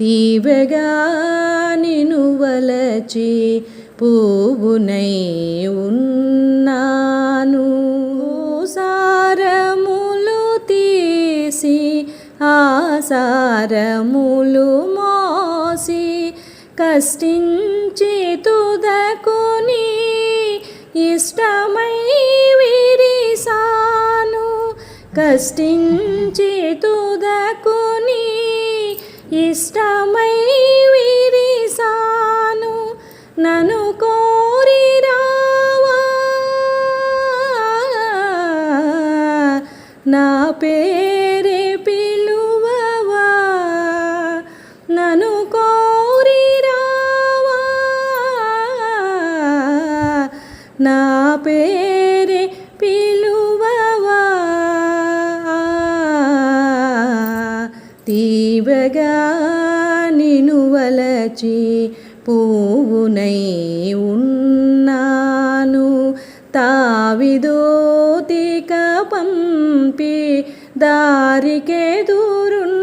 తీవగా నిను వలచి పువ్వునై ఉన్నాను. సారములు తీసి ఆసారములు మోసి కష్టించి తుదకుని ఇష్టమై విరిసాను. కష్టించి తుదకుని ఇష్టమై విరిసాను నను కోరి రావా. నా పేరే పిలువవా. నను కోరి రావా. నా పే వలచి పూవునై ఉన్నాను. తావిదోతిక పంపి దారికే దూరున్నాను.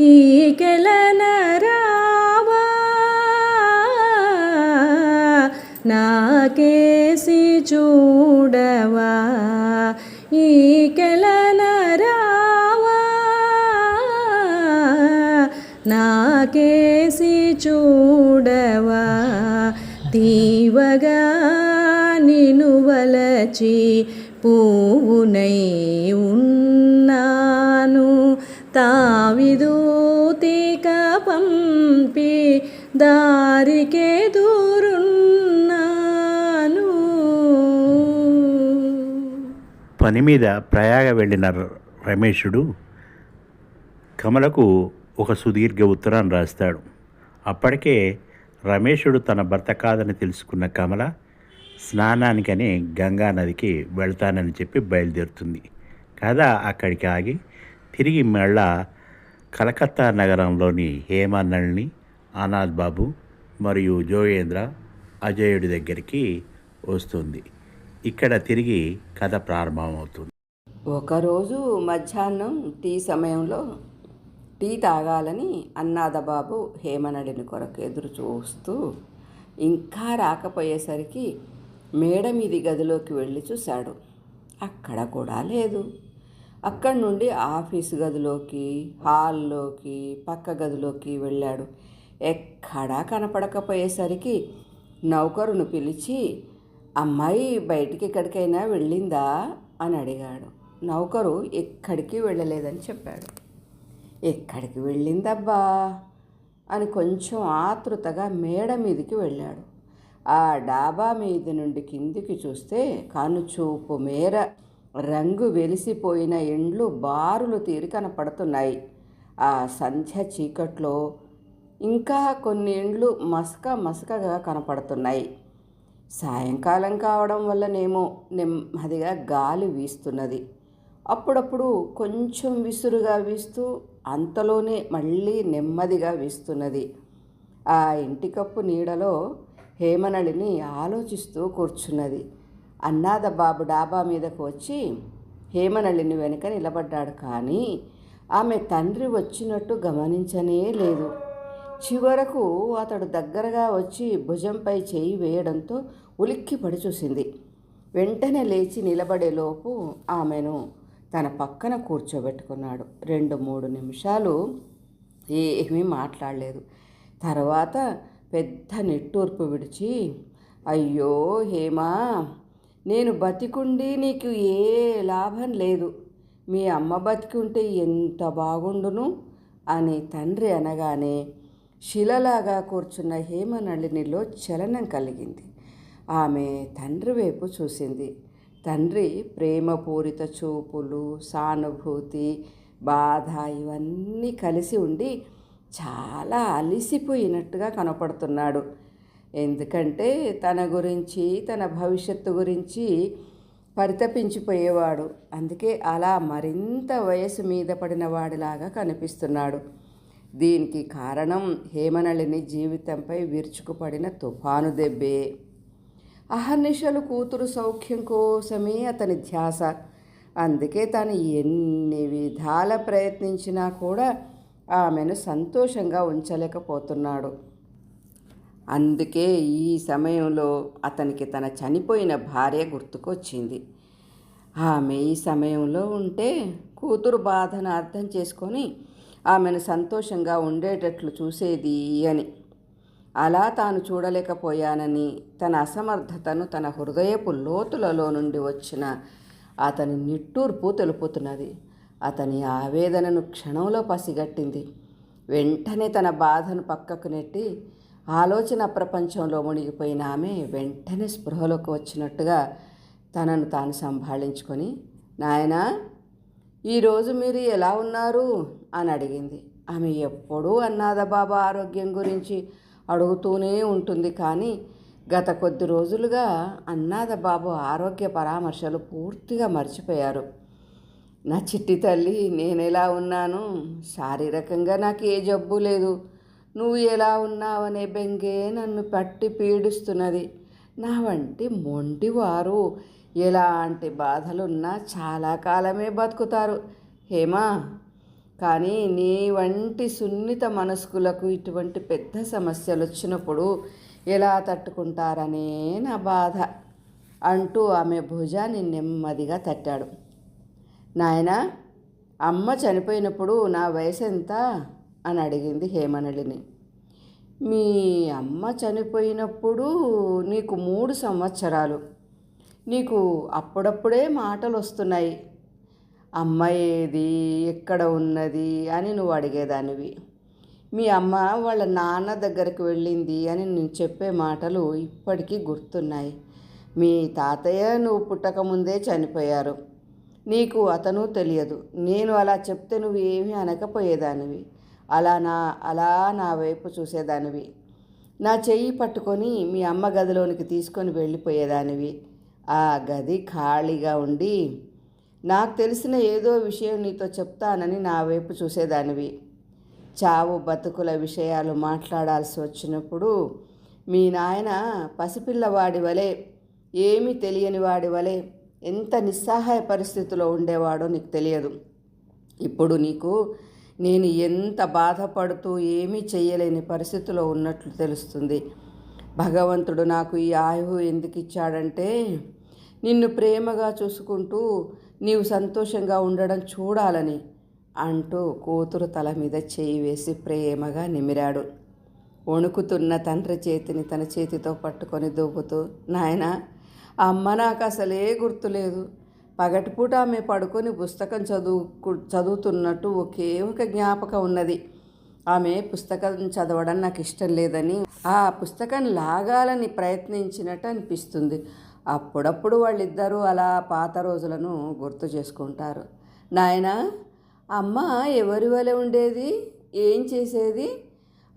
ఈ కెలన నాకేసి చూడవా? ఈ నాకేసి చూడవా? తీవగా నిను వలచి పూవునై ఉన్నాను. తావిదూతిక పంపి దారికే దూరున్నాను. పని మీద ప్రయాగ వెళ్ళిన ర- రమేషుడు కమలకు ఒక సుదీర్ఘ ఉత్తరాన్ని రాస్తాడు. అప్పటికే రమేషుడు తన భర్త కాదని తెలుసుకున్న కమల స్నానానికని గంగా నదికి వెళ్తానని చెప్పి బయలుదేరుతుంది. కథ అక్కడికి ఆగి తిరిగి మళ్ళా కలకత్తా నగరంలోని హేమానల్ని అనాథ్ బాబు మరియు జోగేంద్ర అజయుడి దగ్గరికి వస్తుంది. ఇక్కడ తిరిగి కథ ప్రారంభమవుతుంది. ఒకరోజు మధ్యాహ్నం టీ సమయంలో టీ తాగాలని అన్నాదబాబు హేమనడిని కొరకు ఎదురు చూస్తూ ఇంకా రాకపోయేసరికి మేడ మీది గదిలోకి వెళ్ళి చూశాడు. అక్కడ కూడా లేదు. అక్కడి నుండి ఆఫీసు గదిలోకి హాల్లోకి పక్క గదిలోకి వెళ్ళాడు. ఎక్కడా కనపడకపోయేసరికి నౌకరును పిలిచి అమ్మాయి బయటికి ఎక్కడికైనా వెళ్ళిందా? అని అడిగాడు. నౌకరు ఎక్కడికి వెళ్ళలేదని చెప్పాడు. ఎక్కడికి వెళ్ళిందబ్బా? అని కొంచెం ఆతృతగా మేడ మీదికి వెళ్ళాడు. ఆ డాబా మీద నుండి కిందికి చూస్తే కనుచూపు మేర రంగు వెలిసిపోయిన ఎండ్లు బారులు తీరి కనపడుతున్నాయి. ఆ సంధ్య చీకట్లో ఇంకా కొన్ని ఎండ్లు మసక మసకగా కనపడుతున్నాయి. సాయంకాలం కావడం వల్లనేమో నెమ్మదిగా గాలి వీస్తున్నది. అప్పుడప్పుడు కొంచెం విసురుగా వీస్తూ అంతలోనే మళ్ళీ నెమ్మదిగా వీస్తున్నది. ఆ ఇంటి కప్పు నీడలో హేమనళిని ఆలోచిస్తూ కూర్చున్నది. అన్నాద బాబు డాబా మీదకు వచ్చి హేమనళిని వెనుక నిలబడ్డాడు కానీ ఆమె తండ్రి వచ్చినట్టు గమనించనే లేదు. చివరకు అతడు దగ్గరగా వచ్చి భుజంపై చేయి వేయడంతో ఉలిక్కిపడి చూసింది. వెంటనే లేచి నిలబడేలోపు ఆమెను తన పక్కన కూర్చోబెట్టుకున్నాడు. రెండు మూడు నిమిషాలు ఏమీ మాట్లాడలేదు. తర్వాత పెద్ద నిట్టూర్పు విడిచి అయ్యో హేమా నేను బతికుండి నీకు ఏ లాభం లేదు. మీ అమ్మ బతికి ఉంటే ఎంత బాగుండును? అని తండ్రి అనగానే శిలలాగా కూర్చున్న హేమనళినిలో చలనం కలిగింది. ఆమె తండ్రి వైపు చూసింది. తండ్రి ప్రేమపూరిత చూపులు సానుభూతి బాధ ఇవన్నీ కలిసి ఉండి చాలా అలిసిపోయినట్టుగా కనపడుతున్నాడు. ఎందుకంటే తన గురించి తన భవిష్యత్తు గురించి పరితపించిపోయేవాడు. అందుకే అలా మరింత వయసు మీద పడిన వాడిలాగా కనిపిస్తున్నాడు. దీనికి కారణం హేమనళిని జీవితంపై విరుచుకుపడిన తుఫాను దెబ్బే. అహర్నిశలు కూతురు సౌఖ్యం కోసమే అతని ధ్యాస. అందుకే తను ఎన్ని విధాల ప్రయత్నించినా కూడా ఆమెను సంతోషంగా ఉంచలేకపోతున్నాడు. అందుకే ఈ సమయంలో అతనికి తన చనిపోయిన భార్య గుర్తుకొచ్చింది. ఆమె ఈ సమయంలో ఉంటే కూతురు బాధను అర్థం చేసుకొని ఆమెను సంతోషంగా ఉండేటట్లు చూసేది అని. అలా తాను చూడలేకపోయానని తన అసమర్థతను తన హృదయపు లోతులలో నుండి వచ్చిన అతని నిట్టూర్పు తెలుపుతున్నది. అతని ఆవేదనను క్షణంలో పసిగట్టింది. వెంటనే తన బాధను పక్కకు నెట్టి ఆలోచన ప్రపంచంలో మునిగిపోయిన ఆమె వెంటనే స్పృహలోకి వచ్చినట్టుగా తనను తాను సంభాళించుకొని నాయనా ఈరోజు మీరు ఎలా ఉన్నారు? అని అడిగింది. ఆమె ఎప్పుడూ అన్నాద బాబా ఆరోగ్యం గురించి అడుగుతూనే ఉంటుంది. కానీ గత కొద్ది రోజులుగా అన్నాద బాబు ఆరోగ్య పరామర్శలు పూర్తిగా మర్చిపోయారు. నా చిట్టి తల్లి నేను ఎలా ఉన్నాను? శారీరకంగా నాకు ఏ జబ్బు లేదు. నువ్వు ఎలా ఉన్నావనే బెంగే నన్ను పట్టి పీడిస్తున్నది. నా వంటి మొండివారు ఎలాంటి బాధలున్నా చాలా కాలమే బతుకుతారు. హేమా కానీ నీ వంటి సున్నిత మనస్కులకు ఇటువంటి పెద్ద సమస్యలు వచ్చినప్పుడు ఎలా తట్టుకుంటారనే నా బాధ అంటూ ఆమె భుజాన్ని నెమ్మదిగా తట్టాడు. నాయనా అమ్మ చనిపోయినప్పుడు నా వయసు ఎంత అని అడిగింది హేమనళిని. మీ అమ్మ చనిపోయినప్పుడు నీకు మూడు సంవత్సరాలు. నీకు అప్పుడప్పుడే మాటలు వస్తున్నాయి అమ్మ ఏది ఎక్కడ ఉన్నది అని నువ్వు అడిగేదానివి. మీ అమ్మ వాళ్ళ నాన్న దగ్గరికి వెళ్ళింది అని నేను చెప్పే మాటలు ఇప్పటికీ గుర్తున్నాయి. మీ తాతయ్య నువ్వు పుట్టకముందే చనిపోయారు. నీకు అతను తెలియదు. నేను అలా చెప్తే నువ్వు ఏమీ అనకపోయేదానివి. అలా నా అలా నా వైపు చూసేదానివి. నా చెయ్యి పట్టుకొని మీ అమ్మ గదిలోనికి తీసుకొని వెళ్ళిపోయేదానివి. ఆ గది ఖాళీగా ఉండి నాకు తెలిసిన ఏదో విషయం నీతో చెప్తానని నా వైపు చూసేదానివి. చావు బతుకుల విషయాలు మాట్లాడాల్సి వచ్చినప్పుడు మీ నాయన పసిపిల్లవాడి వలె ఏమీ తెలియని వాడి వలె ఎంత నిస్సహాయ పరిస్థితిలో ఉండేవాడో నీకు తెలియదు. ఇప్పుడు నీకు నేను ఎంత బాధపడుతూ ఏమీ చేయలేని పరిస్థితిలో ఉన్నట్లు తెలుస్తుంది. భగవంతుడు నాకు ఈ ఆయువు ఎందుకు ఇచ్చాడంటే నిన్ను ప్రేమగా చూసుకుంటూ నీవు సంతోషంగా ఉండడం చూడాలని అంటూ కూతురు తల మీద చేయి వేసి ప్రేమగా నిమిరాడు. వణుకుతున్న తండ్రి చేతిని తన చేతితో పట్టుకొని దూపుతూ నాయన అమ్మ నాకు అసలే గుర్తులేదు. పగటిపూట ఆమె పడుకొని పుస్తకం చదువు చదువుతున్నట్టు ఒకే ఒక జ్ఞాపకం ఉన్నది. ఆమె పుస్తకం చదవడం నాకు ఇష్టం లేదని ఆ పుస్తకం లాగాలని ప్రయత్నించినట్టు అనిపిస్తుంది. అప్పుడప్పుడు వాళ్ళిద్దరూ అలా పాత రోజులను గుర్తు చేసుకుంటారు. నాయనా అమ్మ ఎవరి వలె ఉండేది? ఏం చేసేది?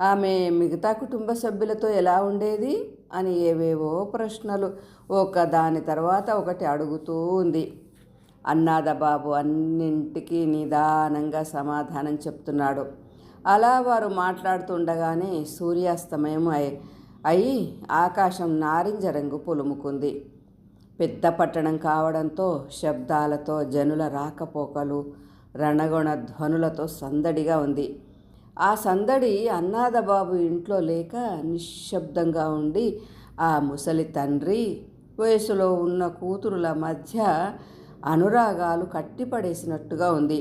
ఆమె మిగతా కుటుంబ సభ్యులతో ఎలా ఉండేది? అని ఏవేవో ప్రశ్నలు ఒక దాని తర్వాత ఒకటి అడుగుతూ ఉంది. అన్నాద బాబు అన్నింటికి నిదానంగా సమాధానం చెప్తున్నాడు. అలా వారు మాట్లాడుతుండగానే సూర్యాస్తమయం అయి అయి ఆకాశం నారింజ రంగు పులుముకుంది. పెద్ద పట్టణం కావడంతో శబ్దాలతో జనుల రాకపోకలు రణగొణ ధ్వనులతో సందడిగా ఉంది. ఆ సందడి అన్నాదబాబు ఇంట్లో లేక నిశ్శబ్దంగా ఉండి ఆ ముసలి తండ్రి వయసులో ఉన్న కూతురుల మధ్య అనురాగాలు కట్టిపడేసినట్టుగా ఉంది.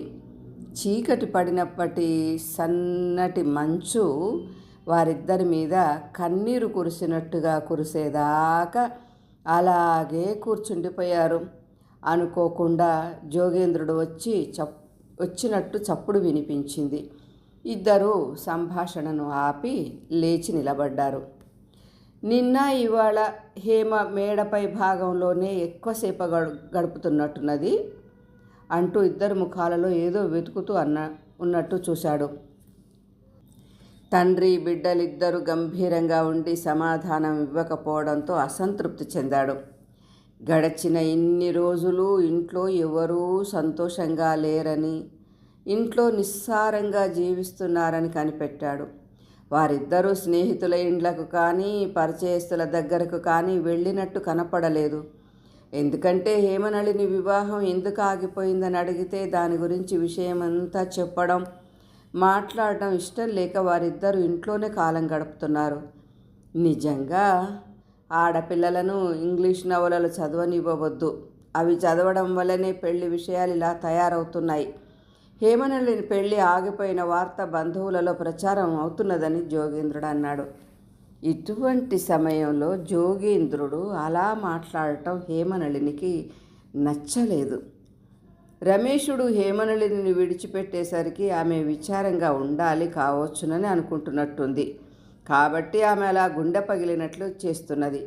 చీకటి పడినప్పటి సన్నటి మంచు వారిద్దరి మీద కన్నీరు కురిసినట్టుగా కురిసేదాకా అలాగే కూర్చుండిపోయారు. అనుకోకుండా జోగేంద్రుడు వచ్చి చప్ వచ్చినట్టు చప్పుడు వినిపించింది. ఇద్దరూ సంభాషణను ఆపి లేచి నిలబడ్డారు. నిన్న ఇవాళ హేమ మేడపై భాగంలోనే ఎక్కువసేపు గడు గడుపుతున్నట్టున్నది అంటూ ఇద్దరు ముఖాలలో ఏదో వెతుకుతూ అన్న ఉన్నట్టు చూశాడు. తండ్రి బిడ్డలిద్దరూ గంభీరంగా ఉండి సమాధానం ఇవ్వకపోవడంతో అసంతృప్తి చెందాడు. గడచిన ఇన్ని రోజులు ఇంట్లో ఎవరూ సంతోషంగా లేరని ఇంట్లో నిస్సారంగా జీవిస్తున్నారని కనిపెట్టాడు. వారిద్దరూ స్నేహితుల ఇండ్లకు కానీ పరిచయస్తుల దగ్గరకు కానీ వెళ్ళినట్టు కనపడలేదు. ఎందుకంటే హేమనళిని వివాహం ఎందుకు ఆగిపోయిందని అడిగితే దాని గురించి విషయమంతా చెప్పడం మాట్లాడడం ఇష్టం లేక వారిద్దరూ ఇంట్లోనే కాలం గడుపుతున్నారు. నిజంగా ఆడపిల్లలను ఇంగ్లీష్ నవలలు చదవనివ్వవద్దు. అవి చదవడం వల్లనే పెళ్ళి విషయాలు ఇలా తయారవుతున్నాయి. హేమనళిని పెళ్ళి ఆగిపోయిన వార్త బంధువులలో ప్రచారం అవుతున్నదని జోగేంద్రుడు అన్నాడు. ఇటువంటి సమయంలో జోగేంద్రుడు అలా మాట్లాడటం హేమనళినికి నచ్చలేదు. రమేషుడు హేమనళిని విడిచిపెట్టేసరికి ఆమె విచారంగా ఉండాలి కావచ్చునని అనుకుంటున్నట్టుంది. కాబట్టి ఆమె అలా గుండె పగిలినట్లు చేస్తున్నది.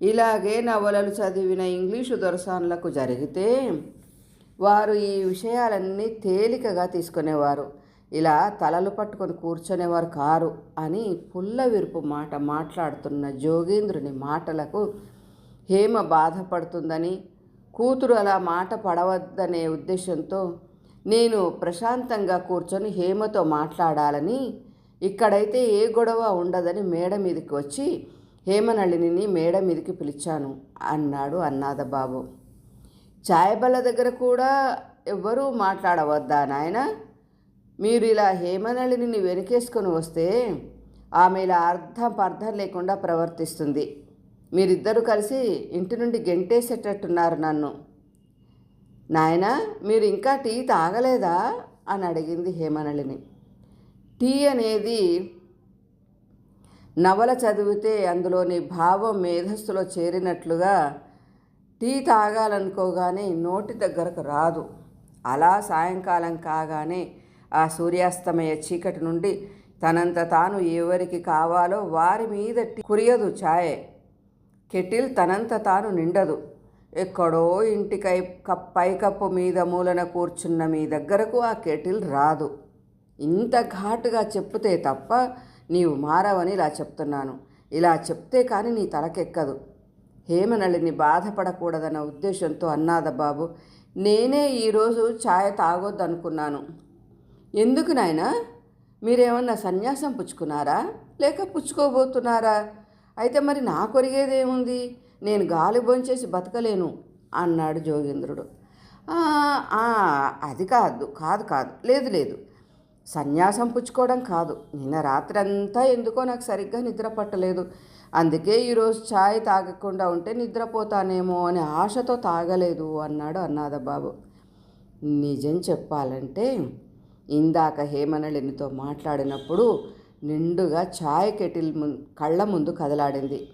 ఇలాగే నవలలు చదివిన ఇంగ్లీషు దొరసానులకు జరిగితే వారు ఈ విషయాలన్నీ తేలికగా తీసుకునేవారు. ఇలా తలలు పట్టుకొని కూర్చునేవారు కారు అని పుల్ల విరుపు మాట మాట్లాడుతున్న జోగేంద్రుని మాటలకు హేమ బాధపడుతుందని కూతురు అలా మాట పడవద్దనే ఉద్దేశంతో నేను ప్రశాంతంగా కూర్చొని హేమతో మాట్లాడాలని ఇక్కడైతే ఏ గొడవ ఉండదని మేడ మీదకి వచ్చి హేమనళిని మేడ మీదకి పిలిచాను అన్నాడు అన్నాదబాబు. ఛాయబల్ల దగ్గర కూడా ఎవ్వరూ మాట్లాడవద్దా నాయన? మీరు ఇలా హేమనళిని వెనకేసుకొని వస్తే ఆమె ఇలా అర్థం పర్థం లేకుండా ప్రవర్తిస్తుంది. మీరిద్దరూ కలిసి ఇంటి నుండి గెంటేసేటట్టున్నారు నన్ను. నాయన మీరు ఇంకా టీ తాగలేదా? అని అడిగింది హేమనళిని. టీ అనేది నవల చదివితే అందులోని భావం మేధస్సులో చేరినట్లుగా టీ తాగాలనుకోగానే నోటి దగ్గరకు రాదు. అలా సాయంకాలం కాగానే ఆ సూర్యాస్తమయ చీకటి నుండి తనంత తాను ఎవరికి కావాలో వారి మీద కురియదు ఛాయే. కెటిల్ తనంత తాను నిండదు. ఎక్కడో ఇంటికై కప్ పైకప్పు మీద మూలన కూర్చున్న మీ దగ్గరకు ఆ కెటిల్ రాదు. ఇంత ఘాటుగా చెప్తే తప్ప నీవు మారవని ఇలా చెప్తున్నాను. ఇలా చెప్తే కానీ నీ తలకెక్కదు. హేమనళిని బాధపడకూడదన్న ఉద్దేశంతో అన్నాద బాబు నేనే ఈరోజు ఛాయ్ తాగొద్దనుకున్నాను. ఎందుకు నాయనా? మీరేమన్నా సన్యాసం పుచ్చుకున్నారా? లేక పుచ్చుకోబోతున్నారా? అయితే మరి నా కొరిగేదేముంది నేను గాలి భోంచేసి బతకలేను అన్నాడు జోగేంద్రుడు. అది కాదు కాదు కాదు లేదు లేదు. సన్యాసం పుచ్చుకోవడం కాదు. నిన్న రాత్రంతా ఎందుకో నాకు సరిగ్గా నిద్ర పట్టలేదు. అందుకే ఈరోజు ఛాయ్ తాగకుండా ఉంటే నిద్రపోతానేమో అనే ఆశతో తాగలేదు అన్నాడు అన్నాద బాబు నిజం చెప్పాలంటే ఇందాక హేమనళినితో మాట్లాడినప్పుడు నిండుగా ఛాయ్ కెటిల్ ము కళ్ళ ముందు కదలాడింది.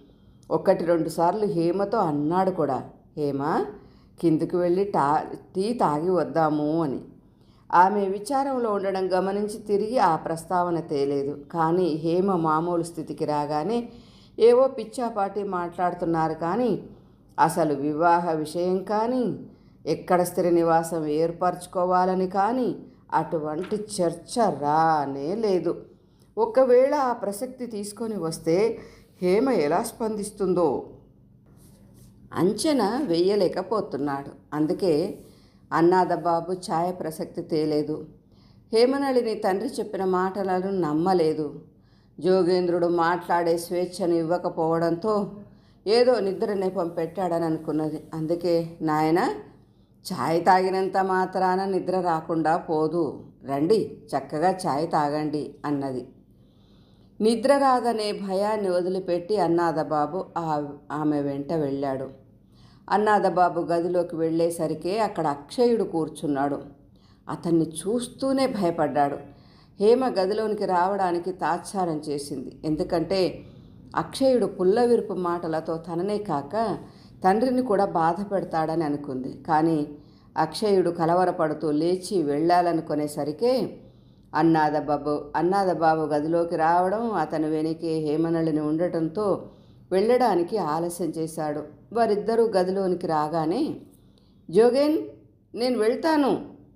ఒకటి రెండు సార్లు హేమతో అన్నాడు కూడా. హేమ కిందికి వెళ్ళి టా టీ తాగి వద్దాము అని. ఆమె విచారంలో ఉండడం గమనించి తిరిగి ఆ ప్రస్తావన తేలేదు. కానీ హేమ మామూలు స్థితికి రాగానే ఏవో పిచ్చాపాటి మాట్లాడుతున్నారు కానీ అసలు వివాహ విషయం కానీ ఎక్కడ స్థిర నివాసం ఏర్పరచుకోవాలని కానీ అటువంటి చర్చ రానే లేదు. ఒకవేళ ఆ ప్రసక్తి తీసుకొని వస్తే హేమ ఎలా స్పందిస్తుందో? అంచనా వేయలేకపోతున్నాడు. అందుకే అన్నాదబాబు ఛాయ ప్రసక్తి తేలేదు. హేమనళిని తండ్రి చెప్పిన మాటలను నమ్మలేదు. జోగేంద్రుడు మాట్లాడే స్వేచ్ఛను ఇవ్వకపోవడంతో ఏదో నిద్ర నెపం పెట్టాడని అనుకున్నది అందుకే నాయన ఛాయ్ తాగినంత మాత్రాన నిద్ర రాకుండా పోదు. రండి చక్కగా ఛాయ్ తాగండి అన్నది. నిద్ర రాదనే భయాన్ని వదిలిపెట్టి అన్నాదబాబు ఆమె వెంట వెళ్ళాడు. అన్నాదబాబు గదిలోకి వెళ్ళేసరికే అక్కడ అక్షయుడు కూర్చున్నాడు. అతన్ని చూస్తూనే భయపడ్డాడు. హేమ గదిలోనికి రావడానికి తాత్సారం చేసింది. ఎందుకంటే అక్షయుడు పుల్లవిరుపు మాటలతో తననే కాక తండ్రిని కూడా బాధ పెడతాడని అనుకుంది. కానీ అక్షయుడు కలవరపడుతూ లేచి వెళ్ళాలనుకునేసరికే అన్నాదబాబు. అన్నాదబాబు గదిలోకి రావడం అతని వెనకే హేమనళిని ఉండటంతో వెళ్ళడానికి ఆలస్యం చేశాడు. వారిద్దరూ గదిలోనికి రాగానే జోగేన్ నేను వెళ్తాను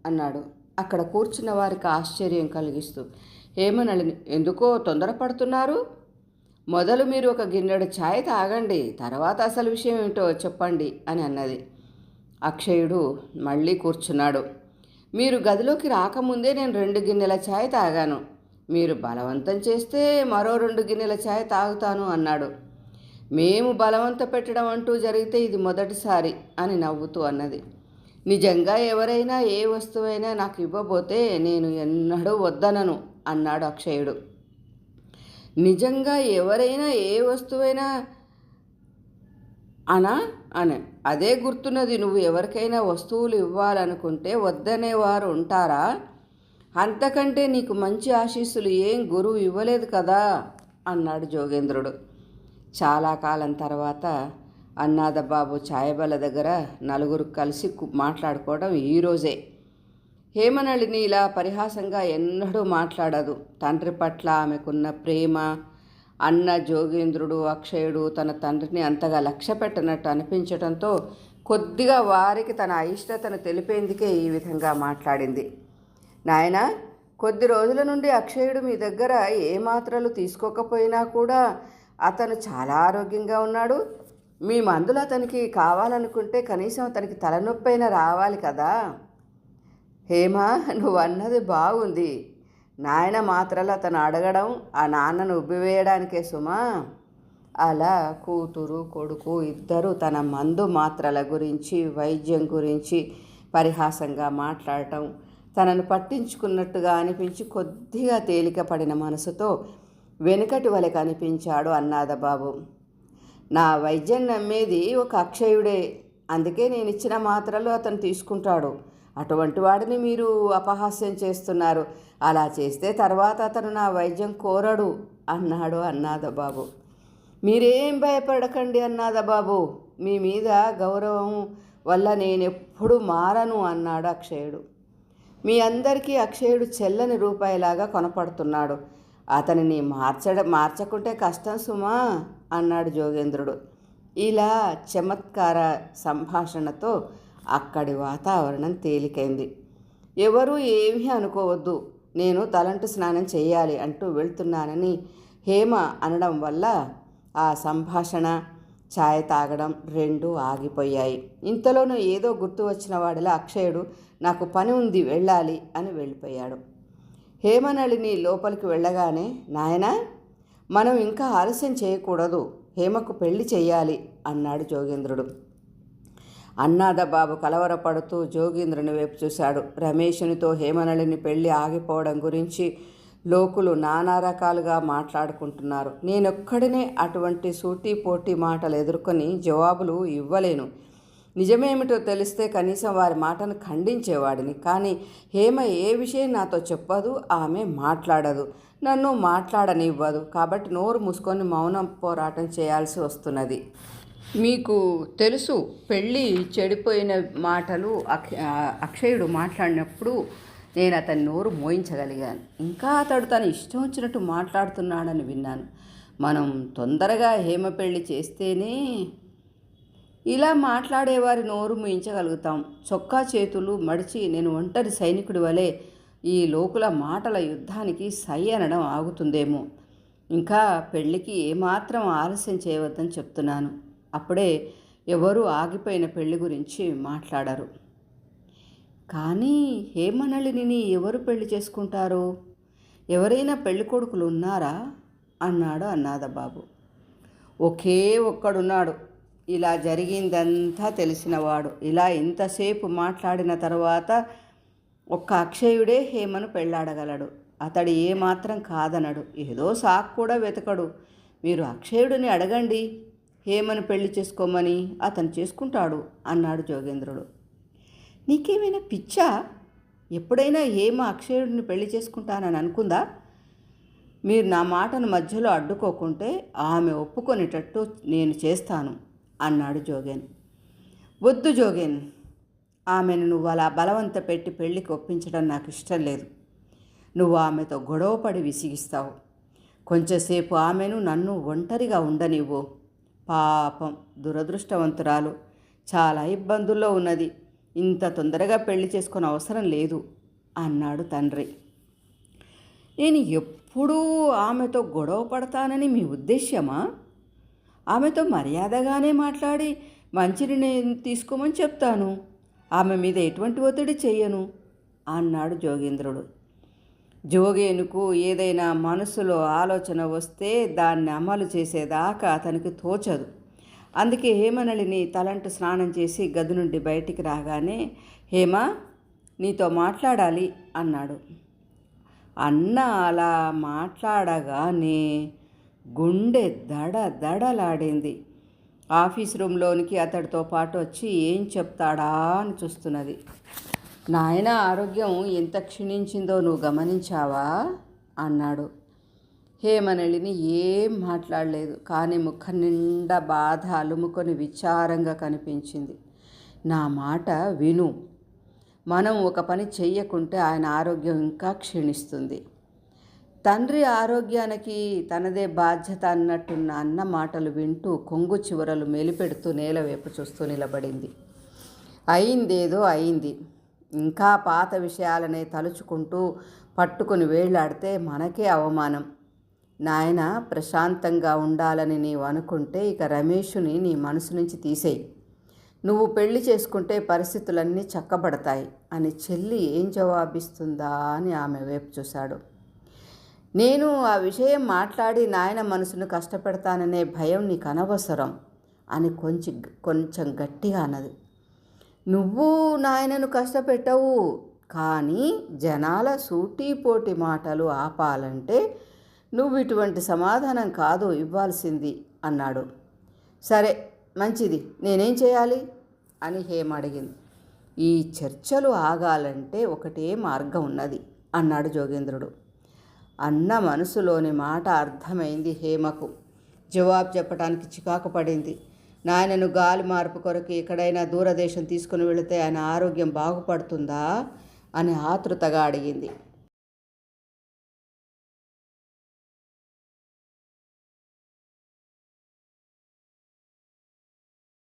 అన్నాడు. అక్కడ కూర్చున్న వారికి ఆశ్చర్యం కలిగిస్తూ హేమనళిని ఎందుకో తొందరపడుతున్నారు మొదలు మీరు ఒక గిన్నెడు ఛాయ్ తాగండి తర్వాత అసలు విషయం ఏమిటో చెప్పండి అని అన్నది. అక్షయుడు మళ్ళీ కూర్చున్నాడు. మీరు గదిలోకి రాకముందే నేను రెండు గిన్నెల ఛాయ్ తాగాను. మీరు బలవంతం చేస్తే మరో రెండు గిన్నెల ఛాయ్ తాగుతాను అన్నాడు. మేము బలవంత పెట్టడం అంటూ జరిగితే ఇది మొదటిసారి అని నవ్వుతూ అన్నది. నిజంగా ఎవరైనా ఏ వస్తువైనా నాకు ఇవ్వబోతే నేను ఎన్నడూ వద్దనను అన్నాడు అక్షయుడు. నిజంగా ఎవరైనా ఏ వస్తువైనా అనా? అని. అదే గుర్తున్నది. నువ్వు ఎవరికైనా వస్తువులు ఇవ్వాలనుకుంటే వద్దనేవారు ఉంటారా? అంతకంటే నీకు మంచి ఆశీస్సులు ఏం గురువు ఇవ్వలేదు కదా? అన్నాడు జోగేంద్రుడు. చాలా కాలం తర్వాత అన్నాదబాబు ఛాయబల దగ్గర నలుగురు కలిసి మాట్లాడుకోవడం ఈరోజే హేమనళిని ఇలా పరిహాసంగా ఎన్నడూ మాట్లాడదు. తండ్రి పట్ల ఆమెకున్న ప్రేమ అన్న జోగేంద్రుడు అక్షయుడు తన తండ్రిని అంతగా లక్ష్య పెట్టనట్టు అనిపించడంతో కొద్దిగా వారికి తన అయిష్టతను తెలిపేందుకే ఈ విధంగా మాట్లాడింది. నాయనా కొద్ది రోజుల నుండి అక్షయుడు మీ దగ్గర ఏ మాత్రలు తీసుకోకపోయినా కూడా అతను చాలా ఆరోగ్యంగా ఉన్నాడు. మీ మందులు అతనికి కావాలనుకుంటే కనీసం అతనికి తలనొప్పైనా రావాలి కదా. హేమా నువ్వు అన్నది బాగుంది. నాయన మాత్రలు అతను అడగడం ఆ నాన్నను ఉబ్బివేయడానికే సుమా. అలా కూతురు కొడుకు ఇద్దరు తన మందు మాత్రల గురించి వైద్యం గురించి పరిహాసంగా మాట్లాడటం తనను పట్టించుకున్నట్టుగా అనిపించి కొద్దిగా తేలికపడిన మనసుతో వెనుకటి వలె కనిపించాడు అన్నాదబాబు. నా వైద్యం నమ్మేది ఒక అక్షయుడే అందుకే నేను ఇచ్చిన మాత్రలు అతను తీసుకుంటాడు. అటువంటి వాడిని మీరు అపహాస్యం చేస్తున్నారు. అలా చేస్తే తర్వాత అతను నా వైద్యం కోరడు అన్నాడు అన్నాదబాబు. మీరేం భయపడకండి అన్నాదబాబు. మీ మీద గౌరవం వల్ల నేను ఎప్పుడు మారను అన్నాడు అక్షయుడు. మీ అందరికీ అక్షయుడు చెల్లని రూపాయిలాగా కొనపడుతున్నాడు. అతనిని మార్చడ మార్చకుంటే కష్టం సుమా అన్నాడు జోగేంద్రుడు. ఇలా చమత్కార సంభాషణతో అక్కడి వాతావరణం తేలికైంది. ఎవరూ ఏమీ అనుకోవద్దు. నేను తలంటు స్నానం చేయాలి అంటూ వెళ్తున్నానని హేమ అనడం వల్ల ఆ సంభాషణ ఛాయ్ తాగడం రెండూ ఆగిపోయాయి. ఇంతలోనూ ఏదో గుర్తు వచ్చిన వాడిలా అక్షయుడు నాకు పని ఉంది వెళ్ళాలి అని వెళ్ళిపోయాడు. హేమనళిని లోపలికి వెళ్ళగానే నాయనా మనం ఇంకా ఆలస్యం చేయకూడదు. హేమకు పెళ్ళి చేయాలి అన్నాడు జోగేంద్రుడు. అన్నాదబాబు కలవరపడుతూ జోగీంద్రుని వైపు చూశాడు. రమేషునితో హేమనళిని పెళ్ళి ఆగిపోవడం గురించి లోకులు నానా రకాలుగా మాట్లాడుకుంటున్నారు. నేనొక్కడినే అటువంటి సూటి పోటీ మాటలు ఎదుర్కొని జవాబులు ఇవ్వలేను. నిజమేమిటో తెలిస్తే కనీసం వారి మాటను ఖండించేవాడిని. కానీ హేమ ఏ విషయం నాతో చెప్పదు ఆమె మాట్లాడదు. నన్ను మాట్లాడనివ్వదు. కాబట్టి నోరు మూసుకొని మౌనం పోరాటం చేయాల్సి వస్తున్నది. మీకు తెలుసు పెళ్ళి చెడిపోయిన మాటలు అక్ష అక్షయుడు మాట్లాడినప్పుడు నేను అతని నోరు మోయించగలిగాను. ఇంకా అతడు తన ఇష్టం వచ్చినట్టు మాట్లాడుతున్నాడని విన్నాను. మనం తొందరగా హేమ పెళ్ళి చేస్తేనే ఇలా మాట్లాడేవారి నోరు మూయించగలుగుతాం. చొక్కా చేతులు మడిచి నేను ఒంటరి సైనికుడి వలె ఈ లోకుల మాటల యుద్ధానికి సై అనడం ఆగుతుందేమో. ఇంకా పెళ్ళికి ఏమాత్రం ఆలస్యం చేయవద్దని చెప్తున్నాను. అప్పుడే ఎవరు ఆగిపోయిన పెళ్ళి గురించి మాట్లాడరు. కానీ హేమనళిని ఎవరు పెళ్ళి చేసుకుంటారు? ఎవరైనా పెళ్ళి కొడుకులు ఉన్నారా? అన్నాడు అన్నాదబాబు. ఒకే ఒక్కడున్నాడు. ఇలా జరిగిందంతా తెలిసినవాడు. ఇలా ఇంతసేపు మాట్లాడిన తర్వాత ఒక్క అక్షయుడే హేమను పెళ్ళాడగలడు అతడు ఏమాత్రం కాదనడు. ఏదో సాకు కూడా వెతకడు. మీరు అక్షయుడిని అడగండి. హేమను పెళ్ళి చేసుకోమని అతను చేసుకుంటాడు అన్నాడు జోగేంద్రుడు. నీకేమైనా పిచ్చా? ఎప్పుడైనా హేమ అక్షయుడిని పెళ్ళి చేసుకుంటానని అనుకుందా? మీరు నా మాటను మధ్యలో అడ్డుకోకుంటే ఆమె ఒప్పుకొనేటట్టు నేను చేస్తాను అన్నాడు జోగేన్. వద్దు జోగేన్. ఆమెను నువ్వు అలా బలవంత పెట్టి పెళ్ళికి ఒప్పించడం నాకు ఇష్టం లేదు. నువ్వు ఆమెతో గొడవపడి విసిగిస్తావు. కొంచెంసేపు ఆమెను నన్ను ఒంటరిగా ఉండనివ్వు. పాపం దురదృష్టవంతురాలు. చాలా ఇబ్బందుల్లో ఉన్నది. ఇంత తొందరగా పెళ్ళి చేసుకునే అవసరం లేదు అన్నాడు తండ్రి. నేను ఎప్పుడూ ఆమెతో గొడవ పడతానని మీ ఉద్దేశ్యమా? ఆమెతో మర్యాదగానే మాట్లాడి మంచిని నేను తీసుకోమని చెప్తాను. ఆమె మీద ఎటువంటి ఒత్తిడి చేయను అన్నాడు జోగేంద్రుడు. జోగేనుకు ఏదైనా మనసులో ఆలోచన వస్తే దాన్ని అమలు చేసేదాకా అతనికి తోచదు. అందుకే హేమనళిని తలంటు స్నానం చేసి గది నుండి బయటికి రాగానే హేమ నీతో మాట్లాడాలి అన్నాడు. అన్న అలా మాట్లాడగానే గుండె దడ దడలాడింది ఆఫీస్ రూమ్లోనికి అతడితో పాటు వచ్చి ఏం చెప్తాడా అని చూస్తున్నది. నాయన ఆరోగ్యం ఎంత క్షీణించిందో నువ్వు గమనించావా? అన్నాడు. హేమనళిని ఏం మాట్లాడలేదు కానీ ముఖం నిండా బాధ అలుముకొని విచారంగా కనిపించింది. నా మాట విను. మనం ఒక పని చెయ్యకుంటే ఆయన ఆరోగ్యం ఇంకా క్షీణిస్తుంది. తండ్రి ఆరోగ్యానికి తనదే బాధ్యత అన్నట్టున్న అన్న మాటలు వింటూ కొంగు చివరలు మెలిపెడుతూ నేల వైపు చూస్తూ నిలబడింది. అయిందేదో అయింది. ఇంకా పాత విషయాలనే తలుచుకుంటూ పట్టుకుని వేళ్ళాడితే మనకే అవమానం. నాయన ప్రశాంతంగా ఉండాలని నీవు అనుకుంటే ఇక రమేషుని నీ మనసు నుంచి తీసేయి. నువ్వు పెళ్ళి చేసుకుంటే పరిస్థితులన్నీ చక్కబడతాయి. అని చెల్లి ఏం జవాబిస్తుందా అని ఆమె వైపు చూశాడు. నేను ఆ విషయం మాట్లాడి నాయన మనసును కష్టపెడతాననే భయం నీకు అనవసరం అని కొంచెం కొంచెం గట్టిగా అన్నది. నువ్వు నాయనను కష్టపెట్టవు. కానీ జనాల సూటిపోటి మాటలు ఆపాలంటే నువ్వు ఇటువంటి సమాధానం కాదు ఇవ్వాల్సింది అన్నాడు. సరే మంచిది నేనేం చేయాలి? అని హేమ అడిగింది. ఈ చర్చలు ఆగాలంటే ఒకటే మార్గం ఉన్నది అన్నాడు జోగేంద్రుడు. అన్న మనసులోని మాట అర్థమైంది హేమకు. జవాబు చెప్పడానికి చికాకు పడింది. నాయనను గాలి మార్పు కొరకు ఎక్కడైనా దూరదేశం తీసుకుని వెళితే ఆయన ఆరోగ్యం బాగుపడుతుందా? అని ఆతృతగా అడిగింది.